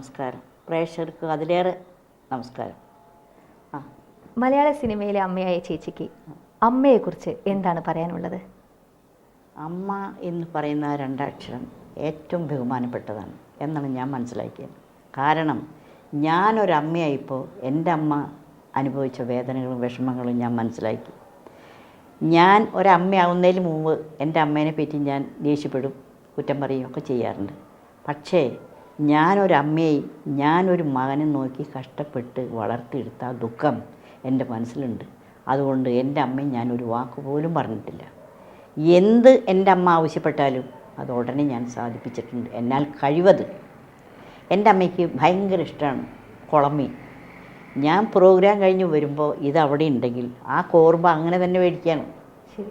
നമസ്കാരം. പ്രേക്ഷകർക്ക് അതിലേറെ നമസ്കാരം. ആ. മലയാള സിനിമയിലെ അമ്മയായ ചേച്ചിക്ക് അമ്മയെക്കുറിച്ച് എന്താണ് പറയാനുള്ളത്? അമ്മ എന്ന് പറയുന്ന രണ്ടാക്ഷരം ഏറ്റവും ബഹുമാനപ്പെട്ടതാണ് എന്നാണ് ഞാൻ മനസ്സിലാക്കിയത്. കാരണം ഞാനൊരമ്മയായിപ്പോൾ എന്റെ അമ്മ അനുഭവിച്ച വേദനകളും വിഷമങ്ങളും ഞാൻ മനസ്സിലാക്കി. ഞാൻ ഒരമ്മയാവുന്നതിന് മുമ്പ് എന്റെ അമ്മേനെ പറ്റി ഞാൻ ദേഷ്യപ്പെടും കുറ്റം പറയുകയും ഒക്കെ ചെയ്യാറുണ്ട്. പക്ഷേ ഞാനൊരമ്മയായി ഞാനൊരു മകനെ നോക്കി കഷ്ടപ്പെട്ട് വളർത്തിയെടുത്ത ആ ദുഃഖം എന്റെ മനസ്സിലുണ്ട്. അതുകൊണ്ട് എന്റെ അമ്മയെ ഞാനൊരു വാക്ക് പോലും പറഞ്ഞിട്ടില്ല. എന്ത് എന്റെ അമ്മ ആവശ്യപ്പെട്ടാലും അത് ഉടനെ ഞാൻ സാധിപ്പിച്ചിട്ടുണ്ട്. എന്നാൽ കഴിവത് എന്റെ അമ്മയ്ക്ക് ഭയങ്കര ഇഷ്ടമാണ് കുളമീൻ ഞാൻ പ്രോഗ്രാം കഴിഞ്ഞ് വരുമ്പോൾ ഇത് അവിടെ ഉണ്ടെങ്കിൽ ആ കോർബ അങ്ങനെ തന്നെ മേടിക്കുകയാണ് ശരി.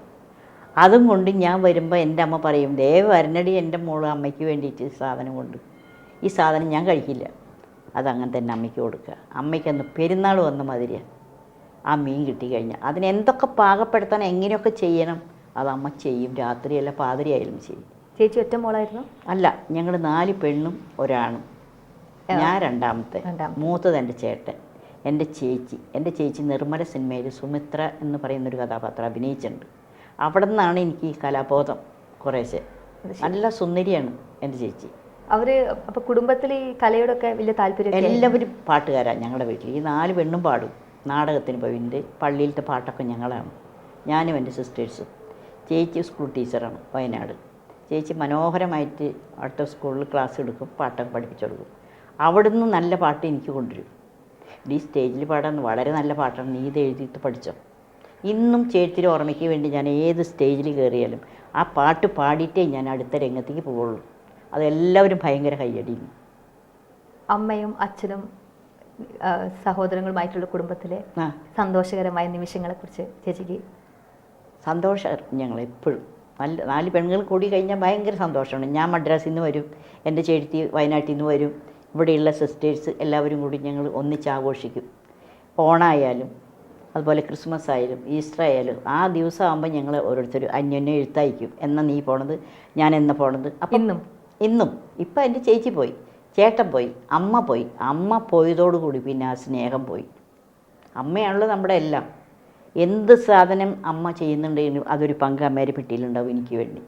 അതും കൊണ്ട് ഞാൻ വരുമ്പോൾ എന്റെ അമ്മ പറയും ദയവ് വരണടി എന്റെ മോൾ അമ്മയ്ക്ക് വേണ്ടിയിട്ട് സാധനം കൊണ്ട് ഈ സാധനം ഞാൻ കഴിക്കില്ല. അതങ്ങനെ തന്നെ അമ്മയ്ക്ക് കൊടുക്കുക. അമ്മയ്ക്കന്ന് പെരുന്നാൾ വന്ന മാതിരിയാണ് ആ മീൻ കിട്ടിക്കഴിഞ്ഞാൽ അതിനെന്തൊക്കെ പാകപ്പെടുത്താൻ എങ്ങനെയൊക്കെ ചെയ്യണം അത് അമ്മ ചെയ്യും. രാത്രിയല്ല പാതിരിയായാലും ചെയ്യും ചേച്ചി ഒറ്റ മോളായിരുന്നു? അല്ല ഞങ്ങൾ നാല് പെണ്ണും ഒരാണും. ഞാൻ രണ്ടാമത്തെ. രണ്ടാമത്തെ. മൂത്തത് എന്റെ ചേട്ടൻ. എന്റെ ചേച്ചി. എന്റെ ചേച്ചി നിർമ്മല സിനിമയിൽ സുമിത്ര എന്ന് പറയുന്നൊരു കഥാപാത്രം അഭിനയിച്ചിട്ടുണ്ട്. അവിടെ നിന്നാണ് എനിക്ക് ഈ കലാബോധം കുറേശ്ശെ. നല്ല സുന്ദരിയാണ് എന്റെ ചേച്ചി. അവർ അപ്പൊ കുടുംബത്തിൽ ഈ കലയോടൊക്കെ വലിയ താല്പര്യം എല്ലാവരും പാട്ടുകാരാണ് ഞങ്ങളുടെ വീട്ടിൽ. ഈ നാല് പെണ്ണും പാടും. നാടകത്തിന് പോയിട്ടുണ്ട് പള്ളിയിലത്തെ പാട്ടൊക്കെ ഞങ്ങളാണ്. ഞാനും എന്റെ സിസ്റ്റേഴ്സും. ചേച്ചി സ്കൂൾ ടീച്ചറാണ് വയനാട്. ചേച്ചി മനോഹരമായിട്ട് അടുത്ത സ്കൂളിൽ ക്ലാസ് എടുക്കും പാട്ടൊക്കെ പഠിപ്പിച്ചു കൊടുക്കും. അവിടുന്ന് നല്ല പാട്ട് എനിക്ക് കൊണ്ടുവരും. ഈ സ്റ്റേജിൽ പാടാൻ വളരെ നല്ല പാട്ടാണ് നീ ഇത് എഴുതിയിട്ട് പഠിച്ചോ. ഇന്നും ചേച്ചിയുടെ ഓർമ്മയ്ക്ക് വേണ്ടി ഞാൻ ഏത് സ്റ്റേജിൽ കയറിയാലും ആ പാട്ട് പാടിയിട്ടേ ഞാൻ അടുത്ത രംഗത്തേക്ക് പോവുള്ളൂ. അതെല്ലാവരും ഭയങ്കര കയ്യടിയും. അമ്മയും അച്ഛനും സഹോദരങ്ങളുമായിട്ടുള്ള കുടുംബത്തിലെ സന്തോഷകരമായ നിമിഷങ്ങളെ കുറിച്ച് ചേച്ചിക്ക് സന്തോഷം ഞങ്ങൾ എപ്പോഴും നല്ല നാല് പെണ്ണുങ്ങൾ കൂടി കഴിഞ്ഞാൽ ഭയങ്കര സന്തോഷമാണ്. ഞാൻ മദ്രാസിൽ നിന്ന് വരും എന്റെ ചേട്ടത്തി വയനാട്ടിൽ നിന്ന് വരും. ഇവിടെയുള്ള സിസ്റ്റേഴ്സ് എല്ലാവരും കൂടി ഞങ്ങൾ ഒന്നിച്ച് ആഘോഷിക്കും. ഓണായാലും അതുപോലെ ക്രിസ്മസ് ആയാലും ഈസ്റ്റർ ആയാലും ആ ദിവസമാകുമ്പോൾ ഞങ്ങൾ ഓരോരുത്തർ അന്യോന്യം എഴുത്തയക്കും. എന്നാ നീ പോണത് ഞാൻ എന്നാ പോണത്? അപ്പം ഇന്നും ഇപ്പം എന്റെ ചേച്ചി പോയി ചേട്ടൻ പോയി അമ്മ പോയി അമ്മ പോയതോടുകൂടി പിന്നെ ആ സ്നേഹം പോയി. അമ്മയാണല്ലോ നമ്മുടെ എല്ലാം. എന്ത് സാധനം അമ്മ ചെയ്യുന്നുണ്ടെങ്കിലും അതൊരു പങ്ക് അമ്മേരെ പെട്ടിയിലുണ്ടാവും എനിക്ക് വേണ്ടി.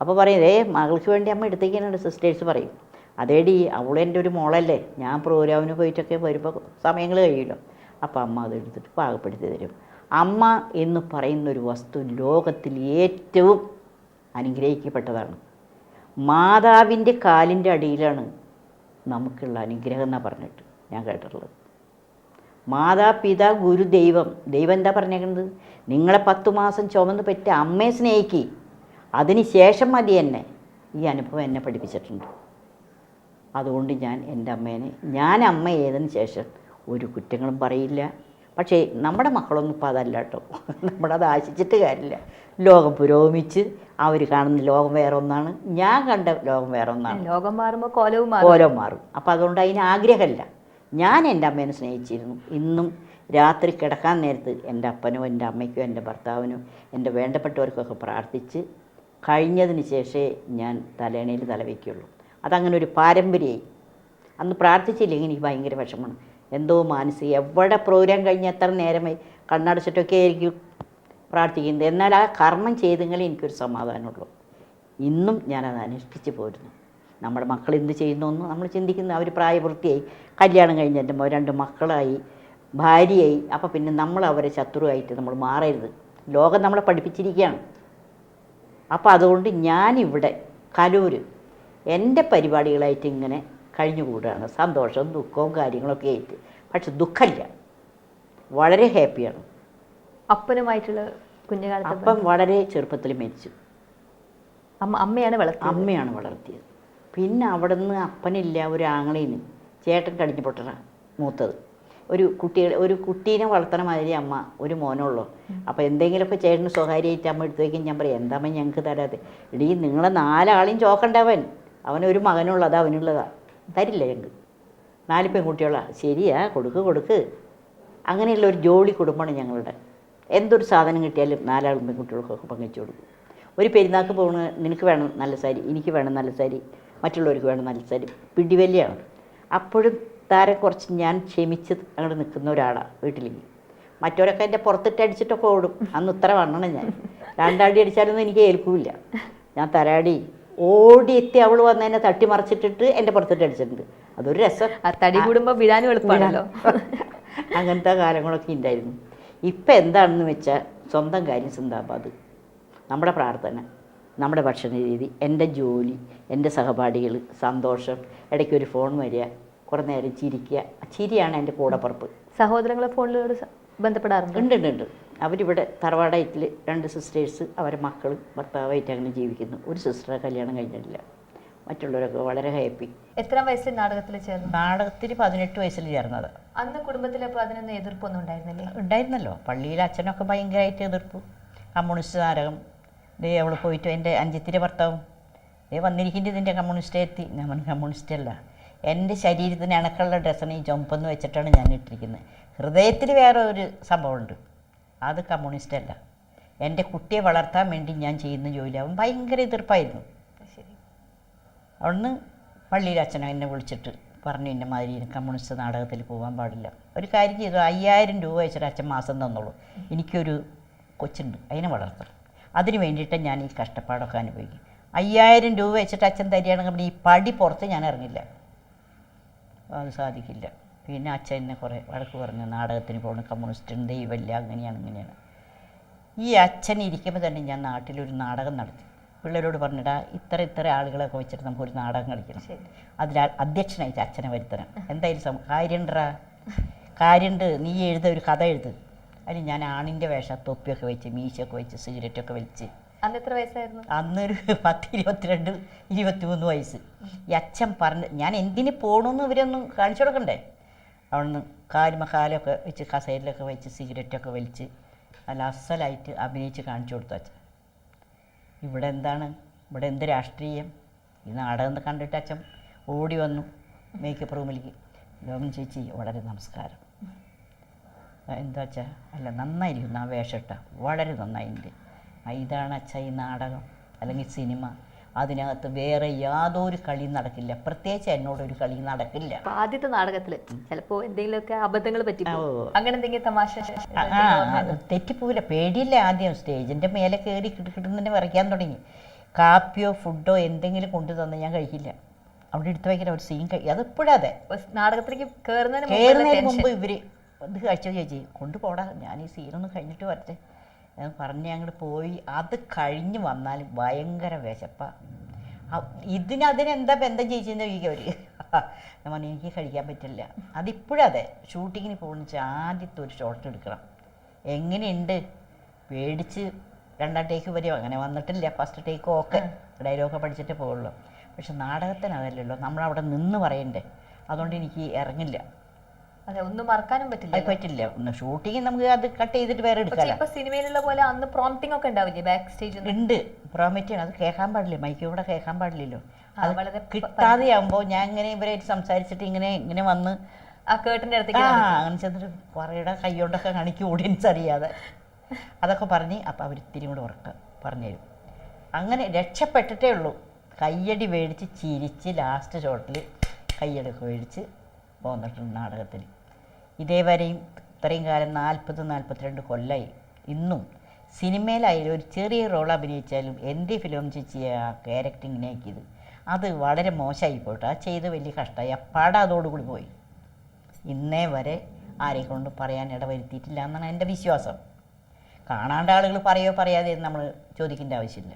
അപ്പോൾ പറയും ഏ മകൾക്ക് വേണ്ടി അമ്മ എടുത്തേക്കാനുണ്ട് സിസ്റ്റേഴ്സ് പറയും. അതേടി അവളെന്റെ ഒരു മോളല്ലേ. ഞാൻ പ്രോഗ്രാമിന് പോയിട്ടൊക്കെ വരുമ്പോൾ സമയങ്ങൾ കഴിയുമല്ലോ. അപ്പോൾ അമ്മ അതെടുത്തിട്ട് പാകപ്പെടുത്തി തരും. അമ്മ എന്ന് പറയുന്നൊരു വസ്തു ലോകത്തിൽ ഏറ്റവും അനുഗ്രഹിക്കപ്പെട്ടതാണ്. മാതാവിന്റെ കാലിന്റെ അടിയിലാണ് നമുക്കുള്ള അനുഗ്രഹം എന്നാണ് പറഞ്ഞിട്ട് ഞാൻ കേട്ടിട്ടുള്ളത്. മാതാപിതാ ഗുരു ദൈവം. ദൈവം എന്താ പറഞ്ഞേക്കുന്നത് നിങ്ങളെ പത്തു മാസം ചുമന്ന് പറ്റ അമ്മയെ സ്നേഹിക്കി. അതിന് ശേഷം മതി എന്നെ. ഈ അനുഭവം എന്നെ പഠിപ്പിച്ചിട്ടുണ്ട്. അതുകൊണ്ട് ഞാൻ എന്റെ അമ്മേനെ ഞാൻ അമ്മ ഏതിന് ശേഷം ഒരു കുറ്റങ്ങളും പറയില്ല. പക്ഷേ നമ്മുടെ മക്കളൊന്നും ഇപ്പോൾ അതല്ല കേട്ടോ. നമ്മളത് ആശിച്ചിട്ട് കാര്യമില്ല. ലോകം പുരോഗമിച്ച് അവർ കാണുന്ന ലോകം വേറെ ഒന്നാണ്. ഞാൻ കണ്ട ലോകം വേറെ ഒന്നാണ്. ലോകം മാറുമ്പോൾ കോലവും മാറും. കോലം മാറും. അപ്പോൾ അതുകൊണ്ട് അതിന് ആഗ്രഹമല്ല. ഞാൻ എന്റെ അമ്മേനെ സ്നേഹിച്ചിരുന്നു. ഇന്നും രാത്രി കിടക്കാൻ നേരത്ത് എന്റെ അപ്പനോ എന്റെ അമ്മയ്ക്കോ എന്റെ ഭർത്താവിനോ എന്റെ വേണ്ടപ്പെട്ടവർക്കൊക്കെ പ്രാർത്ഥിച്ച് കഴിഞ്ഞതിന് ശേഷമേ ഞാൻ തലേണയിൽ തലവയ്ക്കുള്ളൂ അതങ്ങനെ ഒരു പാരമ്പര്യമായി. അന്ന് പ്രാർത്ഥിച്ചില്ലെങ്കിൽ എനിക്ക് ഭയങ്കര വിഷമമാണ്. എന്തോ മാനസിക എവിടെ പ്രോഗ്രാം കഴിഞ്ഞ് എത്ര നേരമായി? കണ്ണടച്ചിട്ടൊക്കെ ആയിരിക്കും. പ്രാർത്ഥിക്കുന്നത്. എന്നാൽ ആ കർമ്മം ചെയ്തെങ്കിലേ എനിക്കൊരു സമാധാനമുള്ളൂ. ഇന്നും ഞാനത് അനുഷ്ഠിച്ച് പോരുന്നു. നമ്മുടെ മക്കൾ എന്ത് ചെയ്യുന്നു നമ്മൾ ചിന്തിക്കുന്ന. അവർ പ്രായപൂർത്തിയായി. കല്യാണം കഴിഞ്ഞ എന്റെ മോ- രണ്ട് മക്കളായി. ഭാര്യയായി. അപ്പോൾ പിന്നെ നമ്മൾ അവരെ ശത്രുവായിട്ട് നമ്മൾ മാറരുത്. ലോകം നമ്മളെ പഠിപ്പിച്ചിരിക്കുകയാണ്. അപ്പോൾ അതുകൊണ്ട് ഞാനിവിടെ കലൂർ എന്റെ പരിപാടികളായിട്ട് ഇങ്ങനെ കഴിഞ്ഞുകൂടുകയാണ് സന്തോഷവും ദുഃഖവും കാര്യങ്ങളൊക്കെ ആയിട്ട്. പക്ഷെ ദുഃഖമില്ല. വളരെ ഹാപ്പിയാണ്. അപ്പനുമായിട്ടുള്ള കുഞ്ഞുകാലത്ത് അപ്പം വളരെ ചെറുപ്പത്തിൽ മരിച്ചു. അമ്മ അമ്മയാണ് വളർത്തിയത്. അമ്മയാണ് വളർത്തിയത്. പിന്നെ അവിടെ നിന്ന് അപ്പനില്ല ഒരു ആങ്ങളീന്. ചേട്ടൻ കടിഞ്ഞു പൊട്ടണ മൂത്തത്. ഒരു കുട്ടികളെ ഒരു കുട്ടീനെ വളർത്തണ മാതിരി അമ്മ ഒരു മോനുള്ളൂ അപ്പോൾ എന്തെങ്കിലുമൊക്കെ ചേട്ടന് സ്വകാര്യമായിട്ട് അമ്മ എടുത്തു വയ്ക്കും ഞാൻ പറയും എന്താ അമ്മ ഞങ്ങൾക്ക് തരാതെ ഇടീ നിങ്ങളെ നാലാളെയും ചോക്കണ്ടവൻ അവനൊരു മകനുള്ളത് അവനുള്ളതാ. തരില്ല ഞങ്ങൾക്ക് നാല് പെൺകുട്ടികളാ. ശരിയാ കൊടുക്ക് കൊടുക്ക്. അങ്ങനെയുള്ള ഒരു ജോളി കുടുംബമാണ് ഞങ്ങളുടെ. എന്തൊരു സാധനം കിട്ടിയാലും നാലാളും പെൺകുട്ടികൾക്കൊക്കെ പങ്കിച്ചു കൊടുക്കും. ഒരു പെരുന്നാൾക്ക് പോകണ നിനക്ക് വേണം നല്ല സാരി എനിക്ക് വേണം നല്ല സാരി മറ്റുള്ളവർക്ക് വേണം നല്ല സാരി. പിടിവല്യാണ്. അപ്പോഴും താരം കുറച്ച് ഞാൻ ക്ഷമിച്ച് അങ്ങോട്ട് നിൽക്കുന്ന ഒരാളാണ് വീട്ടിലേക്ക്. മറ്റവരൊക്കെ എന്റെ പുറത്തിട്ട് അടിച്ചിട്ടൊക്കെ ഓടും. അന്ന് ഇത്ര വണ്ണണം ഞാൻ. രണ്ടാടി അടിച്ചാലൊന്നും എനിക്ക് ഏൽക്കൂല ഞാൻ തരാടി. ഓടി എത്തി അവൾ വന്ന് എന്നെ തട്ടിമറിച്ചിട്ടിട്ട് എന്റെ പുറത്തിട്ട് അടിച്ചിട്ടുണ്ട്. അതൊരു രസം. തടി കൂടുമ്പോൾ വിടാനും എളുപ്പമാണല്ലോ. അങ്ങനത്തെ കാലങ്ങളൊക്കെ ഉണ്ടായിരുന്നു. ഇപ്പം എന്താണെന്ന് വെച്ചാൽ സ്വന്തം കാര്യം സിന്ദാബാദ് നമ്മുടെ പ്രാർത്ഥന നമ്മുടെ ഭക്ഷണ രീതി എന്റെ ജോലി എന്റെ സഹപാഠികൾ സന്തോഷം ഇടയ്ക്ക് ഒരു ഫോൺ വരിക കുറേ നേരം ചിരിക്കുക ചിരിയാണ് എന്റെ കൂടപ്പുറപ്പ്. സഹോദരങ്ങളെ ഫോണിലൂടെ ബന്ധപ്പെടാറുണ്ട്? ഉണ്ട് ഉണ്ട് ഉണ്ട്. അവരിവിടെ തറവാടായിട്ടിൽ രണ്ട് സിസ്റ്റേഴ്സ് അവരെ മക്കളും ഭർത്താവായിട്ട് അങ്ങനെ ജീവിക്കുന്നു. ഒരു സിസ്റ്ററെ കല്യാണം കഴിഞ്ഞിട്ടില്ല. മറ്റുള്ളവരൊക്കെ വളരെ ഹാപ്പി എത്ര വയസ്സിൽ നാടകത്തിൽ ചേർന്നു? നാടകത്തിൽ പതിനെട്ട് വയസ്സിൽ ചേർന്നത്. അന്ന് കുടുംബത്തിൽ അപ്പോൾ അതിനൊന്നും എതിർപ്പൊന്നും ഉണ്ടായിരുന്നില്ലേ? ഉണ്ടായിരുന്നല്ലോ. പള്ളിയിൽ അച്ഛനൊക്കെ ഭയങ്കരമായിട്ട് എതിർപ്പ്. കമ്മ്യൂണിസ്റ്റ് നാടകം. ദേ അവൾ പോയിട്ട് എന്റെ അഞ്ചത്തിന്റെ ഭർത്താവും. ദേ വന്നിരിക്കുന്നത് ഇതിന്റെ കമ്മ്യൂണിസ്റ്റ് എത്തി. ഞാൻ കമ്മ്യൂണിസ്റ്റ് അല്ല. എന്റെ ശരീരത്തിന് അണക്കുള്ള ഡ്രസ്സാണ് ഈ ചുമപ്പെന്ന് വെച്ചിട്ടാണ് ഞാൻ ഇട്ടിരിക്കുന്നത്. ഹൃദയത്തിൽ വേറെ ഒരു സംഭവമുണ്ട്. അത് കമ്മ്യൂണിസ്റ്റ് അല്ല. എന്റെ കുട്ടിയെ വളർത്താൻ വേണ്ടി ഞാൻ ചെയ്യുന്ന ജോലി. അവൻ ഭയങ്കര എതിർപ്പായിരുന്നു. അവിടുന്ന് പള്ളിയിൽ അച്ഛനെ എന്നെ വിളിച്ചിട്ട് പറഞ്ഞു ഇന്ന മാതിരി കമ്മ്യൂണിസ്റ്റ് നാടകത്തിൽ പോകാൻ പാടില്ല. ഒരു കാര്യം ചെയ്തു. അയ്യായിരം രൂപ വെച്ചിട്ട് അച്ഛൻ മാസം തന്നോളൂ. എനിക്കൊരു കൊച്ചുണ്ട്. അതിനെ വളർത്തണം. അതിന് വേണ്ടിയിട്ട് ഞാൻ ഈ കഷ്ടപ്പാടൊക്കെ അനുഭവിക്കും. അയ്യായിരം രൂപ വെച്ചിട്ട് അച്ഛൻ തരികയാണെങ്കിൽ ഈ പടി പുറത്ത് ഞാൻ ഇറങ്ങില്ല. അത് സാധിക്കില്ല. പിന്നെ അച്ഛൻ എന്നെ കുറേ വഴക്ക് പറഞ്ഞു. നാടകത്തിന് പോകണം കമ്മ്യൂണിസ്റ്റ് ദൈവമില്ല അങ്ങനെയാണ് ഇങ്ങനെയാണ്. ഈ അച്ഛൻ ഇരിക്കുമ്പോൾ തന്നെ ഞാൻ നാട്ടിലൊരു നാടകം നടത്തി. പിള്ളേരോട് പറഞ്ഞിടാ ഇത്ര ഇത്ര ആളുകളൊക്കെ വെച്ചിട്ട് നമുക്ക് ഒരു നാടകം കളിക്കണം. അതിൽ അധ്യക്ഷനായിട്ട് അച്ഛനെ വരുത്തണം. എന്തായാലും സം കാര്യണ്ടാ കാര്യണ്ട് നീ എഴുത ഒരു കഥ എഴുത്. അതിൽ ഞാൻ ആണിന്റെ വേഷം തൊപ്പിയൊക്കെ വെച്ച് മീശയൊക്കെ വെച്ച് സിഗരറ്റൊക്കെ വലിച്ച്. അന്ന് എത്ര വയസ്സായിരുന്നു? അന്നൊരു പത്ത് ഇരുപത്തിരണ്ട് ഇരുപത്തിമൂന്ന് വയസ്സ്. ഈ അച്ഛൻ പറഞ്ഞ് ഞാൻ എന്തിന് പോകണമെന്ന് ഇവരൊന്നും കാണിച്ചു കൊടുക്കണ്ടേ? അവിടുന്ന് കാലുമ കാലൊക്കെ വെച്ച് കസേരയിലൊക്കെ വെച്ച് സിഗരറ്റൊക്കെ വലിച്ച് നല്ല അസലായിട്ട് അഭിനയിച്ച് കാണിച്ചു കൊടുത്തു അച്ഛൻ. ഇവിടെ എന്താണ്? ഇവിടെ എന്ത് രാഷ്ട്രീയം? ഈ നാടകം കണ്ടിട്ട് അച്ഛൻ ഓടി വന്നു മേക്കപ്പ് റൂമിലേക്ക് ലോകം ചേച്ചി വളരെ നമസ്കാരം. എന്താ അച്ഛാ? അല്ല നന്നായിരിക്കും ആ വേഷം ഇട്ട വളരെ ആ, ഇതാണ് അച്ഛ ഈ നാടകം. അല്ലെങ്കിൽ സിനിമ. അതിനകത്ത് വേറെ യാതൊരു കളി നടക്കില്ല. പ്രത്യേകിച്ച് എന്നോടൊരു കളി നടക്കില്ല. ആദ്യത്തെ നാടകത്തിൽ ചിലപ്പോ എന്തെങ്കിലുമൊക്കെ അബദ്ധങ്ങൾ പറ്റി. അങ്ങനെ എന്തെങ്കിലും തമാശ തെറ്റിപ്പോവില്ല. പേടിയില്ല ആദ്യം. സ്റ്റേജിന്റെ മേലെ കയറി കിട്ടുകിട്ടുന്നതിന് വരയ്ക്കാൻ തുടങ്ങി. കാപ്പിയോ ഫുഡോ എന്തെങ്കിലും കൊണ്ടു തന്നെ ഞാൻ കഴിക്കില്ല. അവിടെ എടുത്ത് വയ്ക്കുന്ന ഒരു സീൻ കഴി അതിപ്പോഴും അതെ. നാടകത്തിലേക്ക് കയറുന്നതിന്. മുമ്പ് ഇവർ ഇത് കഴിച്ചത് ചേച്ചി? കൊണ്ടുപോടാ. ഞാൻ ഈ സീനൊന്നും കഴിഞ്ഞിട്ട് വരട്ടെ. പറഞ്ഞ് ഞങ്ങൾ പോയി. അത് കഴിഞ്ഞ് വന്നാൽ ഭയങ്കര വിശപ്പാ. ഇതിനതിനെന്താ ബന്ധം ചേച്ചിന്ന് ചോദിക്കുക അവർ ഞാൻ പറഞ്ഞു എനിക്ക് കഴിക്കാൻ പറ്റില്ല. അതിപ്പോഴും അതെ ഷൂട്ടിങ്ങിന് പോകുന്ന വെച്ചാൽ ആദ്യത്തെ ഒരു ഷോട്ട് എടുക്കണം. എങ്ങനെയുണ്ട്? പേടിച്ച് രണ്ടാം ടേക്ക് വരെയോ? അങ്ങനെ വന്നിട്ടില്ല. ഫസ്റ്റ് ടേക്ക് ഓക്കെ ഡയലോഗൊക്കെ പഠിച്ചിട്ട് പോകുള്ളൂ പക്ഷെ നാടകത്തിന് അതല്ലല്ലോ നമ്മളവിടെ നിന്ന് പറയണ്ടേ? അതുകൊണ്ട് എനിക്ക് ഇറങ്ങില്ല. അതെ ഒന്നും മറക്കാനും പറ്റില്ല അത് പറ്റില്ല. ഷൂട്ടിങ് നമുക്ക് അത് കട്ട് ചെയ്തിട്ട് വേറെ എടുക്കാമല്ലോ ഇപ്പൊ സിനിമയിലുള്ള പോലെ അന്ന് പ്രോംപ്റ്റിംഗ് ഒക്കെ ഉണ്ടാവില്ലേ ബാക്ക് സ്റ്റേജിൽ ഉണ്ട്. പ്രോമിറ്റിംഗ് അത് കേൾക്കാൻ പാടില്ല. മൈക്ക് കൂടെ കേൾക്കാൻ പാടില്ലല്ലോ. ആ, അത് വളരെ കിട്ടാതെ ആകുമ്പോൾ ഞാൻ ഇങ്ങനെ ഇവരായിട്ട് സംസാരിച്ചിട്ട് ഇങ്ങനെ ഇങ്ങനെ വന്ന് ആ കേട്ടിന്റെ ആ അടുത്തേക്ക് അങ്ങനെ ചെന്നിട്ട് പറയുടെ കൈകൊണ്ടൊക്കെ കാണിക്കും ഓഡിയൻസ് അറിയാതെ. അതൊക്കെ പറഞ്ഞ് അപ്പോൾ അവർ ഇത്തിരി കൂടെ ഉറക്ക പറഞ്ഞു തരും. അങ്ങനെ രക്ഷപ്പെട്ടിട്ടേ ഉള്ളൂ. കയ്യടി മേടിച്ച് ചിരിച്ച് ലാസ്റ്റ് ഷോട്ടിൽ കയ്യടി മേടിച്ച് പോന്നിട്ടുണ്ട് നാടകത്തിൽ ഇതേവരെയും ഇത്രയും കാലം നാൽപ്പത് നാൽപ്പത്തിരണ്ട് കൊല്ലമായി ഇന്നും സിനിമയിലായാലും ഒരു ചെറിയ റോൾ അഭിനയിച്ചാലും എന്റെ ഫിലിം ചേച്ചി ആ ക്യാരക്ടർ ഇങ്ങനെ ആക്കിയത് അത് വളരെ മോശമായി പോയിട്ട് ആ ചെയ്ത് വലിയ കഷ്ടമായി ആ പടം അതോടുകൂടി പോയി. ഇന്നേ വരെ ആരെ കൊണ്ട് പറയാൻ ഇടവരുത്തിയിട്ടില്ല എന്നാണ് എന്റെ വിശ്വാസം. കാണാണ്ട ആളുകൾ പറയോ പറയാതെ എന്ന് നമ്മൾ ചോദിക്കേണ്ട ആവശ്യമില്ല.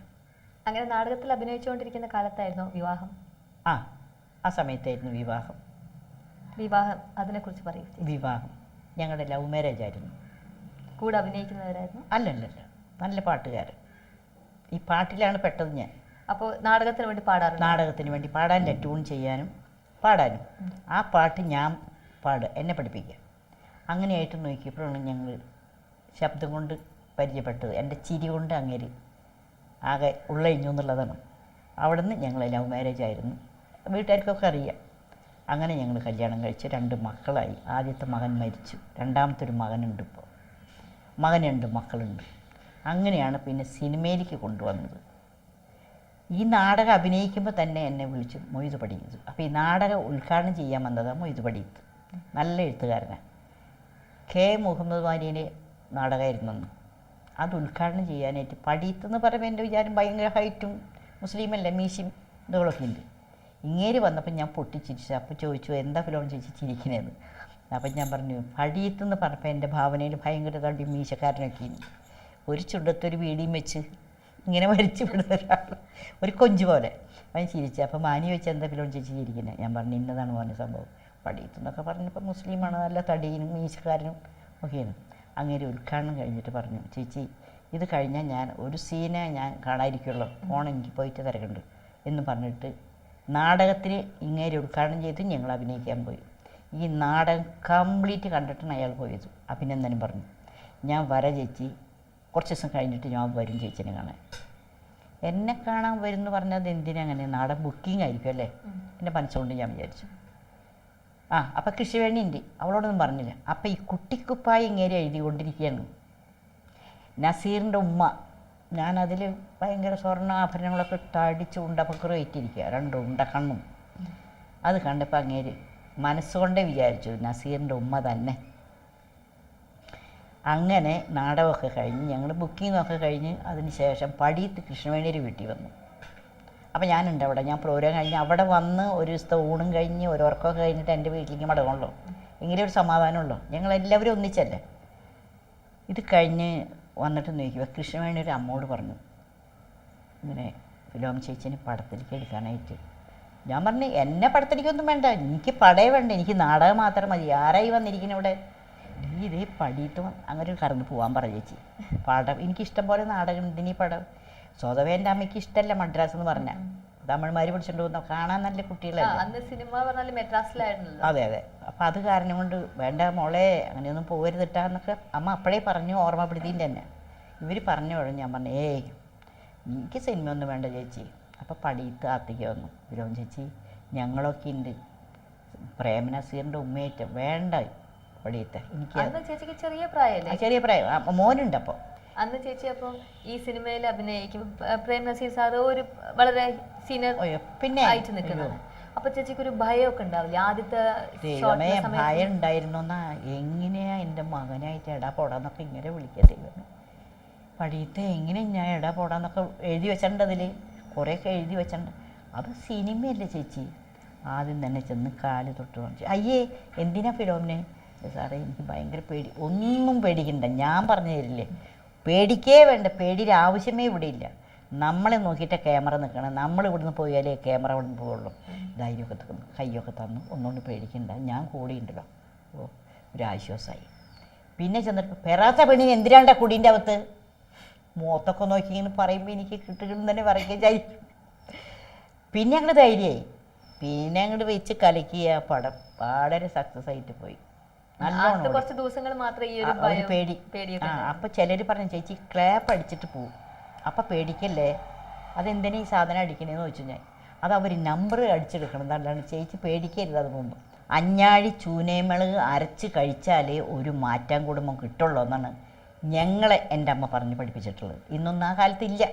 അങ്ങനെ നാടകത്തിൽ അഭിനയിച്ചുകൊണ്ടിരിക്കുന്ന കാലത്തായിരുന്നു വിവാഹം? ആ ആ സമയത്തായിരുന്നു വിവാഹം. വിവാഹം അതിനെക്കുറിച്ച് പറയൂ വിവാഹം. ഞങ്ങളുടെ ലവ് മാരേജ് ആയിരുന്നു. കൂടെ അഭിനയിക്കുന്നവരായിരുന്നു? അല്ലല്ലല്ല. നല്ല പാട്ടുകാരൻ. ഈ പാട്ടിലാണ് പെട്ടത് ഞാൻ. അപ്പോൾ നാടകത്തിന് വേണ്ടി പാടാറുണ്ട്? നാടകത്തിന് വേണ്ടി പാടാനില്ല ട്യൂൺ ചെയ്യാനും പാടാനും. ആ പാട്ട് ഞാൻ പാടുക എന്നെ പഠിപ്പിക്കുക. അങ്ങനെയായിട്ട് നോക്കിയപ്പോഴാണ് ഞങ്ങൾ ശബ്ദം കൊണ്ട് പരിചയപ്പെട്ടത്. എന്റെ ചിരി കൊണ്ട് അങ്ങേര് ആകെ ഉള്ളഴിഞ്ഞു എന്നുള്ളതാണ്. അവിടെ നിന്ന് ഞങ്ങൾ ലവ് മാരേജ് ആയിരുന്നു. വീട്ടുകാർക്കൊക്കെ അറിയാം. അങ്ങനെ ഞങ്ങൾ കല്യാണം കഴിച്ച് രണ്ട് മക്കളായി. ആദ്യത്തെ മകൻ മരിച്ചു. രണ്ടാമത്തെ ഒരു മകനുണ്ട് ഇപ്പോൾ മകനുണ്ട് മക്കളുണ്ട്. അങ്ങനെയാണ് പിന്നെ സിനിമയിലേക്ക് കൊണ്ടുവന്നത്. ഈ നാടകം അഭിനയിക്കുമ്പോൾ തന്നെ എന്നെ വിളിച്ച് മൊയ്ത് പഠിക്കുന്നത് അപ്പോൾ ഈ നാടകം ഉദ്ഘാടനം ചെയ്യാൻ വന്നതാണ് മൊയ്ത് പഠിയത് നല്ല എഴുത്തുകാരനാണ് കെ മുഹമ്മദ് വാനിയുടെ നാടകമായിരുന്നു അന്ന്. അത് ഉദ്ഘാടനം ചെയ്യാനായിട്ട് പഠിത്തെന്ന് പറയുമ്പോൾ എന്റെ വിചാരം ഭയങ്കര ഹൈറ്റും മുസ്ലിമല്ലേ മീശയും ഇതുകളൊക്കെ ഉണ്ട്. ഇങ്ങേര് വന്നപ്പോൾ ഞാൻ പൊട്ടിച്ചിരിച്ചു. അപ്പോൾ ചോദിച്ചു എന്താ ഫിലോൺ ചേച്ചി ചിരിക്കണേന്ന്? അപ്പം ഞാൻ പറഞ്ഞു പഠിത്തെന്ന് പറഞ്ഞപ്പോൾ എന്റെ ഭാവനയിൽ ഭയങ്കര തടി മീശക്കാരനൊക്കെ ഒരു ചുണ്ടത്തൊരു വീടിയും വെച്ച് ഇങ്ങനെ മരിച്ചു വിടുന്ന ഒരാൾ ഒരു കൊഞ്ച് പോലെ. അവൻ ചിരിച്ചു. അപ്പോൾ മാനി വെച്ച് എന്താ ഫിലോൺ ചേച്ചി ചിരിക്കുന്നത് ഞാൻ പറഞ്ഞു ഇന്നതാണ് പറഞ്ഞ സംഭവം. പടിയത്തെന്നൊക്കെ പറഞ്ഞപ്പോൾ മുസ്ലിമാണ് നല്ല തടിയനും മീശക്കാരനും ഒക്കെയാണ്. അങ്ങനെ ഉദ്ഘാടനം കഴിഞ്ഞിട്ട് പറഞ്ഞു ചേച്ചി ഇത് കഴിഞ്ഞാൽ ഞാൻ ഒരു സീനെ ഞാൻ കാണാതിരിക്കുള്ളൂ. ഫോൺ എനിക്ക് പോയിട്ട് തിരക്കുണ്ട് എന്ന് പറഞ്ഞിട്ട് നാടകത്തിന് ഇങ്ങേര് ഉദ്ഘാടനം ചെയ്തു ഞങ്ങൾ അഭിനയിക്കാൻ പോയി. ഈ നാടകം കംപ്ലീറ്റ് കണ്ടിട്ടാണ് അയാൾ പോയത് അഭിനന്ദനം പറഞ്ഞു. ഞാൻ വര ചേച്ചി കുറച്ച് ദിവസം കഴിഞ്ഞിട്ട് ഞാൻ വരും ചേച്ചിനെ കാണാൻ. എന്നെ കാണാൻ വരും എന്ന് പറഞ്ഞത് എന്തിനാ അങ്ങനെ? നാടൻ ബുക്കിംഗ് ആയിരിക്കും അല്ലേ? എന്റെ മനസ്സുകൊണ്ട് ഞാൻ വിചാരിച്ചു. ആ അപ്പം കൃഷിവേണി ഉണ്ട് അവളോടൊന്നും പറഞ്ഞില്ല. അപ്പം ഈ കുട്ടിക്കുപ്പായ എഴുതി എഴുതിക്കൊണ്ടിരിക്കുകയാണ്. നസീറിന്റെ ഉമ്മ ഞാനതിൽ ഭയങ്കര സ്വർണാഭരണങ്ങളൊക്കെ ഇട്ട് അടിച്ച് ഉണ്ട ഏറ്റിരിക്കുക രണ്ട് ഉണ്ട കണ്ണും. അത് കണ്ടപ്പോൾ അങ്ങേര് മനസ്സുകൊണ്ടേ വിചാരിച്ചു നസീറിന്റെ ഉമ്മ തന്നെ. അങ്ങനെ നാടകമൊക്കെ കഴിഞ്ഞ് ഞങ്ങൾ ബുക്കിങ്ങൊക്കെ കഴിഞ്ഞ് അതിന് ശേഷം പടിയത്ത് കൃഷ്ണവേണിയുടെ വീട്ടിൽ വന്നു. അപ്പോൾ ഞാനുണ്ട് അവിടെ. ഞാൻ പ്രോഗ്രാം കഴിഞ്ഞ് അവിടെ വന്ന് ഒരു ദിവസത്തെ ഊണും കഴിഞ്ഞ് ഒരു ഉറക്കമൊക്കെ കഴിഞ്ഞിട്ട് എന്റെ വീട്ടിലേക്ക് മടങ്ങുള്ളൂ. എങ്കിലും ഒരു സമാധാനമുള്ളൂ. ഞങ്ങളെല്ലാവരും ഒന്നിച്ചല്ലേ? ഇത് കഴിഞ്ഞ് വന്നിട്ട് നോക്കി. കൃഷ്ണവേണി ഒരു അമ്മോട് പറഞ്ഞു ഇങ്ങനെ ഫിലോം ചേച്ചിനെ പടത്തിലേക്ക് എടുക്കാനായിട്ട്. ഞാൻ പറഞ്ഞു എന്നെ പടത്തിലേക്കൊന്നും വേണ്ട. എനിക്ക് പടയേ വേണ്ട. എനിക്ക് നാടകം മാത്രം മതി. ആരായി വന്നിരിക്കുന്നത് ഇവിടെ? നീ ഇതേ പടിയിട്ട് അങ്ങനെ കറന്ന് പോകാൻ പറ ചേച്ചി. പടം എനിക്കിഷ്ടം പോലെ നാടകം ഉണ്ട് ഇനി പടം. സ്വതവേ എന്റെ അമ്മയ്ക്ക് ഇഷ്ടമല്ല മദ്രാസ് എന്ന് പറഞ്ഞാൽ തമിഴ്മാർ പിടിച്ചോണ്ട് പോകുന്ന കാണാൻ നല്ല കുട്ടികളല്ലേ? അന്ന് സിനിമ പറഞ്ഞാൽ മെഡ്രാസിലായിരുന്നല്ലോ. അതെ അതെ. അപ്പം അത് കാരണം കൊണ്ട് വേണ്ട മോളെ അങ്ങനെയൊന്നും പോകരുതിട്ടാന്നൊക്കെ അമ്മ അപ്പോഴേ പറഞ്ഞു ഓർമ്മപ്പെടുത്തിന്റെ തന്നെ ഇവർ പറഞ്ഞു കഴിഞ്ഞു ഞാൻ പറഞ്ഞു ഏയ് എനിക്ക് സിനിമ ഒന്നും വേണ്ട ചേച്ചി. അപ്പോൾ പടിയത്ത് ആത്തിക്ക് വന്നു വിരോം ചേച്ചി ഞങ്ങളൊക്കെ ഉണ്ട് പ്രേമനസീറിന്റെ ഉമ്മയേറ്റം വേണ്ട പടിയത്തെ. എനിക്ക് ചെറിയ ചെറിയ പ്രായം. ആ, മോനുണ്ട് അപ്പോൾ അന്ന് ചേച്ചി അപ്പോൾ ഈ സിനിമയിൽ അഭിനയിക്കും. പ്രേം നസീർ സാറ് ഒരു വളരെ സീനിയർ പിന്നെ ആയിട്ട് നിൽക്കുന്നത് അപ്പൊ ചേച്ചിക്ക് ഒരു ഭയമൊക്കെ ഉണ്ടാവില്ല? ആദ്യത്തെ ഭയം ഉണ്ടായിരുന്നു എങ്ങനെയാ എന്റെ മകനായിട്ട് എടാ പോടാന്നൊക്കെ ഇങ്ങനെ വിളിക്കുക ദൈവമേ. പടിയത്തെ എങ്ങനെ ഞാൻ എടാ പോടാന്നൊക്കെ എഴുതി വെച്ചിട്ടുണ്ട് അതിൽ കുറേയൊക്കെ എഴുതി വെച്ചിട്ടുണ്ട്. അത് സിനിമയല്ലേ ചേച്ചി? ആദ്യം തന്നെ ചെന്ന് കാൽ തൊട്ട് കാണിച്ചു. അയ്യേ എന്തിനാ ഫിലോമിനെ? സാറേ എനിക്ക് ഭയങ്കര പേടി. ഒന്നും പേടിക്കണ്ട. ഞാൻ പറഞ്ഞു തരില്ലേ? പേടിക്കേ വേണ്ട പേടിയുടെ ആവശ്യമേ ഇവിടെ ഇല്ല. നമ്മളെ നോക്കിയിട്ട് ക്യാമറ നിൽക്കണം. നമ്മൾ ഇവിടുന്ന് പോയാലേ ക്യാമറ അവിടെ നിന്ന് പോവുള്ളൂ. ധൈര്യമൊക്കെ തന്നു കൈയൊക്കെ തന്നു. ഒന്നുകൊണ്ട് പേടിക്കണ്ട. ഞാൻ കൂടിയുണ്ടല്ലോ ഓ ഒരു ആശ്വാസമായി പിന്നെ ചെന്നിട്ട് പെറാത്ത പെണ്ണിന് എന്തിനാണ്ട കുടീന്റെ അകത്ത്? മുഖത്തൊക്കെ നോക്കി ഇങ്ങനെ പറയുമ്പോൾ എനിക്ക് കിട്ടുകയെന്ന് തന്നെ പറയുകയും ചെയ്യും. പിന്നെ അങ്ങോട്ട് ധൈര്യമായി. പിന്നെ അങ്ങോട്ട് വെച്ച് കലക്കിയ പടം വളരെ സക്സസ് ആയിട്ട് പോയി. നല്ലോണം കുറച്ച് ദിവസങ്ങൾ മാത്രമേ ഈ ഒരു പേടി. പേടിയൊക്കെ ആ അപ്പോൾ ചിലർ പറഞ്ഞു ചേച്ചി ക്ലാപ്പ് അടിച്ചിട്ട് പോവും. അപ്പൊ പേടിക്കല്ലേ? അതെന്തിനാ ഈ സാധനം അടിക്കണേന്ന് ചോദിച്ചു ഞാൻ. അത് അവർ നമ്പർ അടിച്ചെടുക്കണം. എന്നാണ് ചേച്ചി പേടിക്കരുത് അത് മുമ്പ്. അഞ്ഞാഴി ചൂനേമിളക് അരച്ച് കഴിച്ചാലേ ഒരു മാറ്റാൻ കുടുംബം കിട്ടുള്ളൂ എന്നാണ് ഞങ്ങളെ എന്റെ അമ്മ പറഞ്ഞ് പഠിപ്പിച്ചിട്ടുള്ളത്. ഇന്നൊന്നും ആ കാലത്തില്ല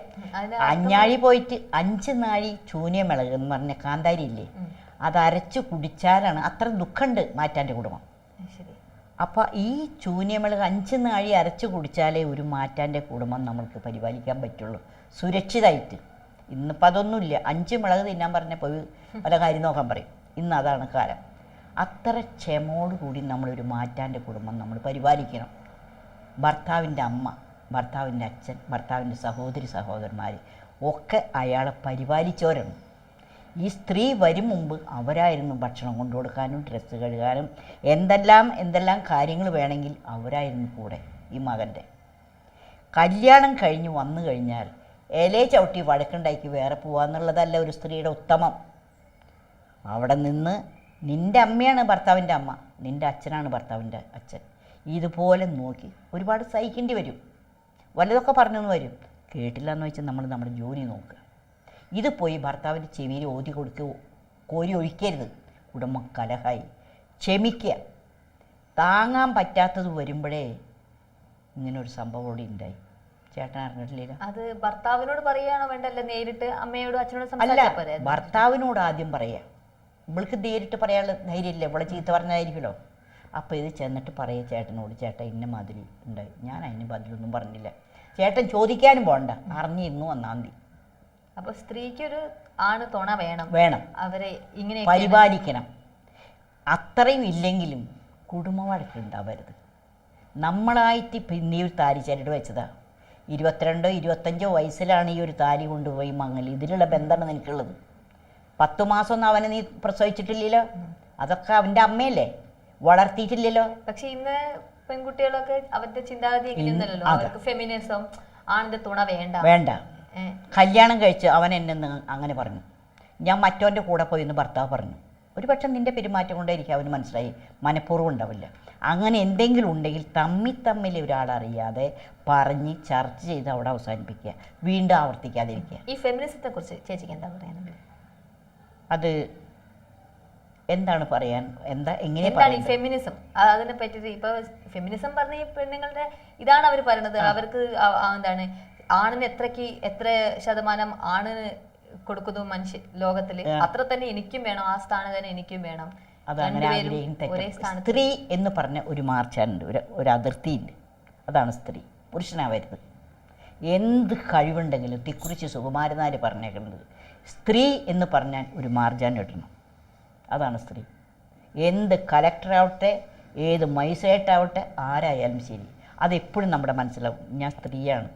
അഞ്ഞാഴി പോയിട്ട് അഞ്ച് നാഴി ചൂനിയമിളക് എന്ന് പറഞ്ഞ കാന്താരി ഇല്ലേ അത് അരച്ച് കുടിച്ചാലാണ് അത്ര ദുഃഖമുണ്ട് മാറ്റാന്റെ കുടുംബം. അപ്പോൾ ഈ ചൂന്യമിളക് അഞ്ച് നാഴി അരച്ച് കുടിച്ചാലേ ഒരു മാറ്റാന്റെ കുടുംബം നമ്മൾക്ക് പരിപാലിക്കാൻ പറ്റുള്ളൂ. സുരക്ഷിതമായിട്ട് ഇന്നിപ്പോൾ അതൊന്നുമില്ല അഞ്ച് മുളക് തിന്നാൻ പറഞ്ഞപ്പോൾ പല കാര്യം നോക്കാൻ പറയും. ഇന്ന് അതാണ് കാലം. അത്ര ക്ഷമയോടുകൂടി നമ്മളൊരു മാറ്റാന്റെ കുടുംബം നമ്മൾ പരിപാലിക്കണം. ഭർത്താവിന്റെ അമ്മ ഭർത്താവിന്റെ അച്ഛൻ ഭർത്താവിന്റെ സഹോദരി സഹോദരന്മാർ ഒക്കെ അയാളെ പരിപാലിച്ചവരാണ്. ഈ സ്ത്രീ വരും മുമ്പ് അവരായിരുന്നു ഭക്ഷണം കൊണ്ടു കൊടുക്കാനും ഡ്രസ്സ് കഴുകാനും എന്തെല്ലാം എന്തെല്ലാം കാര്യങ്ങൾ വേണമെങ്കിൽ അവരായിരുന്നു കൂടെ ഈ മകന്റെ. കല്യാണം കഴിഞ്ഞ് വന്നു കഴിഞ്ഞാൽ ഇലയെ ചവിട്ടി വഴക്കുണ്ടാക്കി വേറെ പോവാന്നുള്ളതല്ല ഒരു സ്ത്രീയുടെ ഉത്തമം. അവിടെ നിന്ന് നിന്റെ അമ്മയാണ് ഭർത്താവിന്റെ അമ്മ നിന്റെ അച്ഛനാണ് ഭർത്താവിന്റെ അച്ഛൻ. ഇതുപോലെ നോക്കി ഒരുപാട് സഹിക്കേണ്ടി വരും. വല്ലതൊക്കെ പറഞ്ഞെന്ന് വരും. കേട്ടില്ല എന്ന് വെച്ചാൽ നമ്മൾ നമ്മുടെ ജോലി നോക്കുക. ഇത് പോയി ഭർത്താവിന്റെ ചെവിയിൽ ഓതി കൊടുക്കുക കോരി ഒഴിക്കരുത്. ഉടമ കലഹായി. ക്ഷമിക്കുക താങ്ങാൻ പറ്റാത്തത് വരുമ്പോഴേ ഇങ്ങനൊരു സംഭവം കൂടി ഉണ്ടായി. ചേട്ടൻ അറിഞ്ഞിട്ടില്ല അത് ഭർത്താവിനോട് പറയുകയാണോ വേണ്ടല്ല നേരിട്ട്? അമ്മയോടും അച്ഛനോടും അല്ല ഭർത്താവിനോട് ആദ്യം പറയാം. ഇവൾക്ക് നേരിട്ട് പറയാനുള്ള ധൈര്യമില്ല. ഇവളെ ചീത്ത പറഞ്ഞായിരിക്കുമല്ലോ. അപ്പോൾ ഇത് ചെന്നിട്ട് പറയുക ചേട്ടനോട്. ചേട്ടൻ ഇന്ന മാതിരി ഉണ്ടായി. ഞാൻ അതിന് ബദലൊന്നും പറഞ്ഞില്ല. ചേട്ടൻ ചോദിക്കാനും പോകണ്ട അറിഞ്ഞിരുന്നു ഒന്നാം തീയതി അപ്പൊ സ്ത്രീക്ക് ഒരു ആണ് തുണ വേണം. വേണം. അവരെ ഇങ്ങനെ പരിപാലിക്കണം. അത്രയും ഇല്ലെങ്കിലും കുടുംബ വഴക്കുണ്ടാവരുത് നമ്മളായിട്ട് പിന്നെ ഒരു താരി ചരട് വെച്ചതാ. ഇരുപത്തിരണ്ടോ ഇരുപത്തഞ്ചോ വയസ്സിലാണ് ഈ ഒരു താലി കൊണ്ടുപോയി മങ്ങൽ ഇതിലുള്ള ബന്ധമാണ് നിനക്കുള്ളത്. പത്ത് മാസമൊന്നും അവനെ നീ പ്രസവിച്ചിട്ടില്ലല്ലോ. അതൊക്കെ അവന്റെ അമ്മയല്ലേ? വളർത്തിയിട്ടില്ലല്ലോ. പക്ഷെ ഇന്ന് പെൺകുട്ടികളൊക്കെ അവരുടെ ചിന്താഗതി ഫെമിനിസം ആണിന്റെ തുണ വേണ്ട. വേണ്ട. കല്യാണം കഴിച്ച് അവൻ എന്നെ അങ്ങനെ പറഞ്ഞു. ഞാൻ മറ്റവന്റെ കൂടെ പോയി എന്ന് ഭർത്താവ് പറഞ്ഞു. ഒരു പക്ഷെ നിന്റെ പെരുമാറ്റം കൊണ്ടായിരിക്കും അവന് മനസ്സിലായി. മനഃപൂർവം ഉണ്ടാവില്ല അങ്ങനെ എന്തെങ്കിലും ഉണ്ടെങ്കിൽ തമ്മിൽ തമ്മിൽ ഒരാളറിയാതെ പറഞ്ഞ് ചർച്ച ചെയ്ത് അവിടെ അവസാനിപ്പിക്കുക. വീണ്ടും ആവർത്തിക്കാതിരിക്കുക. ഈ ഫെമിനിസത്തെ കുറിച്ച് ചേച്ചിക്ക് എന്താ പറയാനുള്ളത്? അത് എന്താണ് പറയാൻ? എന്താ എങ്ങനെ എന്താണ് ഈ ഫെമിനിസം അതിനെ പറ്റി ഇപ്പൊ ഫെമിനിസം പറഞ്ഞ പെണ്ണുങ്ങളുടെ ഇതാണ് അവർ പറയുന്നത്. അവർക്ക് എന്താണ് ആണിന് എത്രക്ക് എത്ര ശതമാനം ആണിന് കൊടുക്കുന്നു മനുഷ്യ ലോകത്തിൽ? അത്ര തന്നെ എനിക്കും വേണം ആ സ്ഥാനം തന്നെ എനിക്കും വേണം. അതാണ് തെറ്റ് സ്ത്രീ എന്ന് പറഞ്ഞ ഒരു മാർച്ചാനുണ്ട്. ഒരു ഒരു അതിർത്തിയുണ്ട്. അതാണ് സ്ത്രീ. പുരുഷനാവരുത്. എന്ത് കഴിവുണ്ടെങ്കിലും തിക്കുറിച്ച് സുകുമാരനാർ പറഞ്ഞേക്കുന്നത് സ്ത്രീ എന്ന് പറഞ്ഞാൽ ഒരു മാർജാൻ ഇടണം. അതാണ് സ്ത്രീ. എന്ത് കലക്ടറാവട്ടെ ഏത് മൈസേട്ടാവട്ടെ ആരായാലും ശരി. അതെപ്പോഴും നമ്മുടെ മനസ്സിലാവും. ഞാൻ സ്ത്രീയാണ്.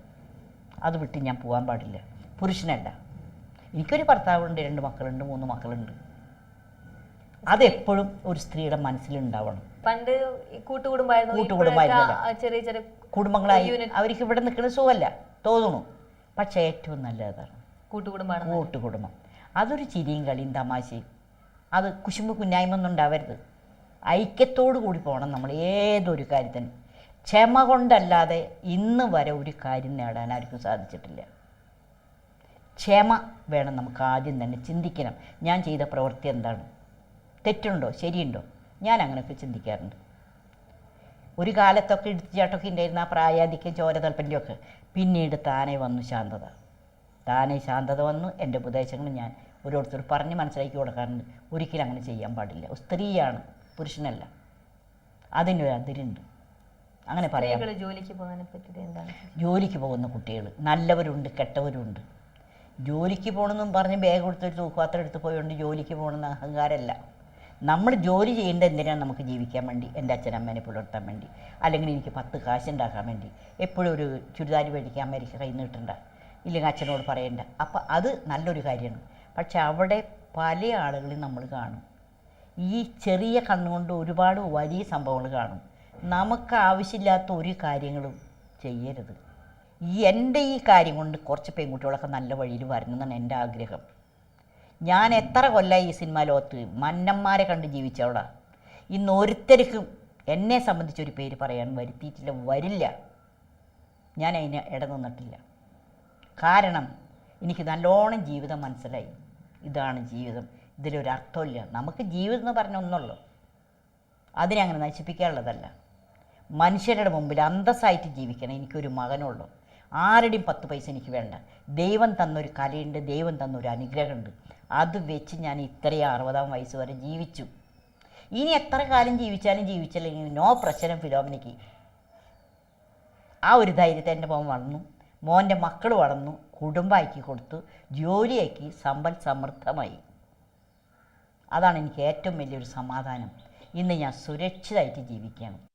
അത് വിട്ട് ഞാൻ പോകാൻ പാടില്ല. പുരുഷനല്ല. എനിക്കൊരു ഭർത്താവുണ്ട് രണ്ട് മക്കളുണ്ട് മൂന്ന് മക്കളുണ്ട്. അതെപ്പോഴും ഒരു സ്ത്രീയുടെ മനസ്സിലുണ്ടാവണം. പണ്ട് കൂട്ടുകുടുംബമായിരുന്നു കൂട്ടുകുടുംബമായിരുന്നില്ല. ചെറിയ ചെറിയ കുടുംബങ്ങളായി അവർക്ക് ഇവിടെ നിൽക്കുന്ന സുഖമല്ല തോന്നുന്നു പക്ഷേ ഏറ്റവും നല്ലതാണ്. കൂട്ടുകുടുംബമാണ് കൂട്ടുകുടുംബം. അതൊരു ചിരിയും കളിയും തമാശയും. അത് കുശുമ്പ് കുഞ്ഞായ്മൊന്നും ഉണ്ടാവരുത്. ഐക്യത്തോടു കൂടി പോകണം നമ്മൾ ഏതൊരു കാര്യത്തിനും. ക്ഷമ കൊണ്ടല്ലാതെ ഇന്ന് വരെ ഒരു കാര്യം നേടാൻ ആർക്കും സാധിച്ചിട്ടില്ല. ക്ഷമ വേണം നമുക്ക് ആദ്യം തന്നെ ചിന്തിക്കണം. ഞാൻ ചെയ്ത പ്രവൃത്തി എന്താണ്? തെറ്റുണ്ടോ? ശരിയുണ്ടോ? ഞാൻ അങ്ങനെയൊക്കെ ചിന്തിക്കാറുണ്ട്. ഒരു കാലത്തൊക്കെ ഇടിച്ചാട്ടൊക്കെ ഉണ്ടായിരുന്ന ആ പ്രായാധിക്യം ചോരതൽപ്പന്റെ ഒക്കെ പിന്നീട് താനെ വന്നു ശാന്തത. താനെ ശാന്തത വന്നു. എന്റെ ഉപദേശങ്ങൾ ഞാൻ ഓരോരുത്തർ പറഞ്ഞ് മനസ്സിലാക്കി കൊടുക്കാറുണ്ട്. ഒരിക്കലും അങ്ങനെ ചെയ്യാൻ പാടില്ല. സ്ത്രീയാണ് പുരുഷനല്ല. അതിനൊരു അതിരുണ്ട്. അങ്ങനെ പറയാം. ജോലിക്ക് പറ്റിയിട്ട് എന്താണ്? ജോലിക്ക് പോകുന്ന കുട്ടികൾ നല്ലവരുണ്ട് കെട്ടവരുണ്ട്. ജോലിക്ക് പോകണമെന്നും പറഞ്ഞ് ബാഗ് കൊടുത്തൊരു തൂക്കുപാത്രം എടുത്ത് പോയോണ്ട് ജോലിക്ക് പോകണമെന്ന് അഹങ്കാരമല്ല. നമ്മൾ ജോലി ചെയ്യേണ്ട എന്തിനാണ് നമുക്ക് ജീവിക്കാൻ വേണ്ടി? എന്റെ അച്ഛനമ്മേനെ പുലർത്താൻ വേണ്ടി. അല്ലെങ്കിൽ എനിക്ക് പത്ത് കാശ് കാശുണ്ടാക്കാൻ വേണ്ടി. എപ്പോഴും ഒരു ചുരിദാരി മേടിക്കാൻ അമ്മേരിക്ക കൈ നീട്ടണ്ട. ഇല്ലെങ്കിൽ അച്ഛനോട് പറയണ്ട. അപ്പം അത് നല്ലൊരു കാര്യമാണ്. പക്ഷെ അവിടെ പല ആളുകളും നമ്മൾ കാണും. ഈ ചെറിയ കണ്ണുകൊണ്ട് ഒരുപാട് വലിയ സംഭവങ്ങൾ കാണും. നമുക്ക് ആവശ്യമില്ലാത്ത ഒരു കാര്യങ്ങളും ചെയ്യരുത്. ഈ എന്റെ ഈ കാര്യം കൊണ്ട് കുറച്ച് പെൺകുട്ടികളൊക്കെ നല്ല വഴിയിൽ വരണമെന്നാണ് എന്റെ ആഗ്രഹം. ഞാൻ എത്ര കൊല്ലമായി ഈ സിനിമാ ലോകത്ത്? മന്നന്മാരെ കണ്ട് ജീവിച്ചവളാ. ഇന്ന് ഒരുത്തർക്കും എന്നെ സംബന്ധിച്ചൊരു പേര് പറയാൻ വരുത്തിയിട്ടില്ല വരില്ല. ഞാൻ അതിന് ഇടനിന്നിട്ടില്ല കാരണം എനിക്ക് നല്ലോണം ജീവിതം മനസ്സിലായി. ഇതാണ് ജീവിതം. ഇതിലൊരർത്ഥമില്ല. നമുക്ക് ജീവിതം എന്ന് പറഞ്ഞ ഒന്നുള്ളൂ. അതിനെ അങ്ങനെ നശിപ്പിക്കാനുള്ളതല്ല. മനുഷ്യരുടെ മുമ്പിൽ അന്തസ്സായിട്ട് ജീവിക്കണം. എനിക്കൊരു മകനുള്ളൂ. ആരുടെയും പത്ത് പൈസ എനിക്ക് വേണ്ട. ദൈവം തന്നൊരു കലയുണ്ട് ദൈവം തന്നൊരു അനുഗ്രഹമുണ്ട്. അത് വെച്ച് ഞാൻ ഇത്രയും അറുപതാം വയസ്സ് വരെ ജീവിച്ചു. ഇനി എത്ര കാലം ജീവിച്ചാലും ജീവിച്ചില്ലെങ്കിൽ നോ പ്രശ്നം ഫിലോമിനിക്ക് ആ ഒരു ധൈര്യത്തെ എന്റെ മോൻ വളർന്നു. മോന്റെ മക്കൾ വളർന്നു. കുടുംബമാക്കി കൊടുത്തു. ജോലിയാക്കി സമ്പൽ സമൃദ്ധമായി. അതാണ് എനിക്ക് ഏറ്റവും വലിയൊരു സമാധാനം. ഇന്ന് ഞാൻ സുരക്ഷിതമായിട്ട് ജീവിക്കുകയാണ്.